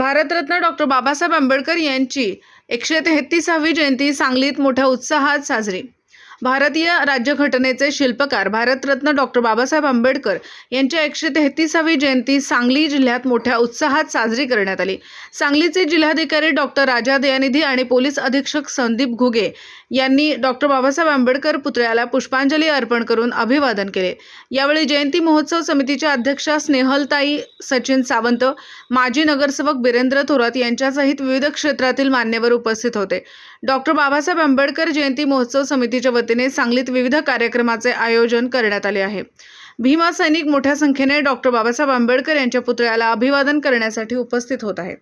Bharat Ratna doctor Babasaheb Ambedkar यांची एकशे तेहतीसावी जयंती सांगलीत मोठ्या उत्साहात साजरी. भारतीय राज्यघटनेचे शिल्पकार भारतरत्न डॉक्टर बाबासाहेब आंबेडकर यांच्या एकशे तेहतीसावी जयंती सांगली जिल्ह्यात मोठ्या उत्साहात साजरी करण्यात आली. सांगलीचे जिल्हाधिकारी डॉक्टर राजा दयानिधी आणि पोलीस अधीक्षक संदीप घुगे यांनी डॉक्टर बाबासाहेब आंबेडकर पुतळ्याला पुष्पांजली अर्पण करून अभिवादन केले. यावेळी जयंती महोत्सव समितीच्या अध्यक्षा स्नेहलताई सचिन सावंत माजी नगरसेवक बिरेंद्र थोरात यांच्यासहित विविध क्षेत्रातील मान्यवर उपस्थित होते. डॉक्टर बाबासाहेब आंबेडकर जयंती महोत्सव समितीच्या वतीने सांगलीत विविध कार्यक्रमाचे आयोजन करण्यात आले आहे. भीमा सैनिक मोठ्या संख्येने डॉक्टर बाबासाहेब आंबेडकर यांच्या पुतळ्याला अभिवादन करण्यासाठी उपस्थित होत आहेत.